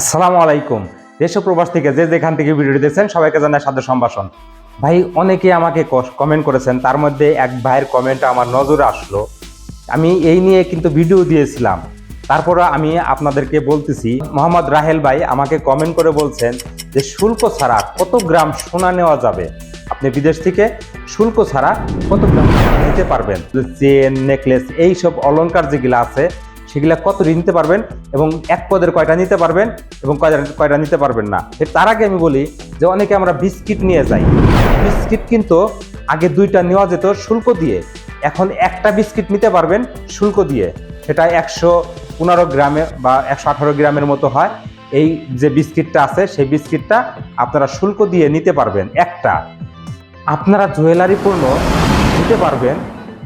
আসসালামু আলাইকুম। দেশ প্রবাস থেকে যে যেখান থেকে ভিডিও দেখছেন, সবাইকে জানাই সাদর সম্ভাষণ। ভাই অনেকে আমাকে কমেন্ট করেছেন, তার মধ্যে এক ভাইয়ের কমেন্ট আমার নজরে আসলো। আমি এই নিয়ে কিন্তু ভিডিও দিয়েছিলাম। তারপরে আমি আপনাদেরকে বলতেছি, মোহাম্মদ রাহেল ভাই আমাকে কমেন্ট করে বলছেন যে, শুল্ক ছাড়া কত গ্রাম সোনা নেওয়া যাবে? আপনি বিদেশ থেকে শুল্ক ছাড়া কত গ্রাম নিতে পারবেন? চেন নেকলেস এইসব অলংকার যেগুলো আছে সেগুলা কত নিতে পারবেন এবং এক পদের কয়টা নিতে পারবেন এবং কয়টা কয়টা নিতে পারবেন না। তার আগে আমি বলি যে অনেকে আমরা বিস্কিট নিয়ে যাই। বিস্কিট কিন্তু আগে দুইটা নেওয়া যেত শুল্ক দিয়ে। এখন একটা বিস্কিট নিতে পারবেন শুল্ক দিয়ে। সেটা একশো পনেরো গ্রামে বা একশো আঠারো গ্রামের মতো হয়। এই যে বিস্কিটটা আছে, সেই বিস্কিটটা আপনারা শুল্ক দিয়ে নিতে পারবেন। একটা, আপনারা জুয়েলারি পণ্য নিতে পারবেন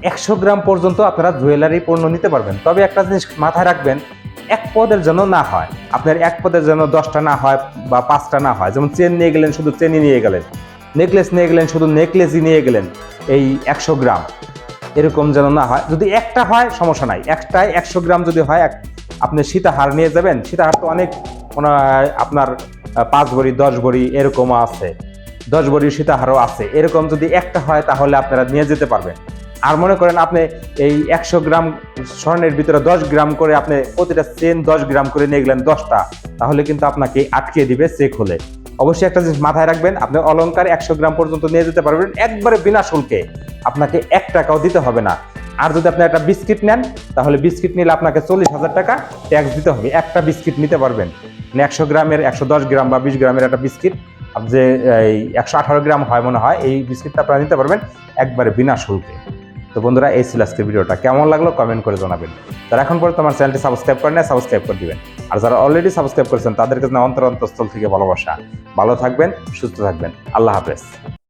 একশো গ্রাম পর্যন্ত আপনারা জুয়েলারি পণ্য নিতে পারবেন। তবে একটা জিনিস মাথায় রাখবেন, এক পদের জন্য না হয়। আপনার এক পদের জন্য দশটা না হয় বা পাঁচটা না হয়। যেমন চেন নিয়ে গেলেন, শুধু চেনই নিয়ে গেলেন। নেকলেস নিয়ে গেলেন, শুধু নেকলেসই নিয়ে গেলেন এই একশো গ্রাম। এরকম যেন না হয়। যদি একটা হয়, সমস্যা নাই। একটাই একশো গ্রাম যদি হয়, এক- আপনি সীতাহার নিয়ে যাবেন। সীতাহার তো অনেক আপনার পাঁচ ভরি দশ ভরি এরকমও আছে। দশ ভরি সীতাহারও আছে। এরকম যদি একটা হয়, তাহলে আপনারা নিয়ে যেতে পারবেন। আর মনে করেন আপনি এই একশো গ্রাম স্বর্ণের ভিতরে দশ গ্রাম করে আপনি প্রতিটা চেন দশ গ্রাম করে নিয়ে গেলেন দশটা, তাহলে কিন্তু আপনাকে আটকে দিবে চেক হলে। অবশ্যই একটা জিনিস মাথায় রাখবেন, আপনি অলংকার একশো গ্রাম পর্যন্ত নিয়ে যেতে পারবেন, একবারে বিনা শুল্কে। আপনাকে এক টাকাও দিতে হবে না। আর যদি আপনি একটা বিস্কিট নেন, তাহলে বিস্কিট নিলে আপনাকে চল্লিশ হাজার টাকা ট্যাক্স দিতে হবে। একটা বিস্কিট নিতে পারবেন। মানে একশো গ্রামের, একশো দশ গ্রাম বা বিশ গ্রামের একটা বিস্কিট, যে এই একশো আঠারো গ্রাম হয় মনে হয়, এই বিস্কিটটা আপনারা নিতে পারবেন একবারে বিনা শুল্কে। তো বন্ধুরা, এই ছিল আজকের ভিডিওটা। কেমন লাগল কমেন্ট করে জানাবেন। যারা এখন পর্যন্ত তোমার চ্যানেলটি সাবস্ক্রাইব করে না সাবস্ক্রাইব করে দিবেন। আর যারা অলরেডি সাবস্ক্রাইব করেছেন, তাদেরকে অন্তর অন্তঃস্থল থেকে ভালোবাসা। ভালো থাকবেন, সুস্থ থাকবেন। আল্লাহ হাফেজ।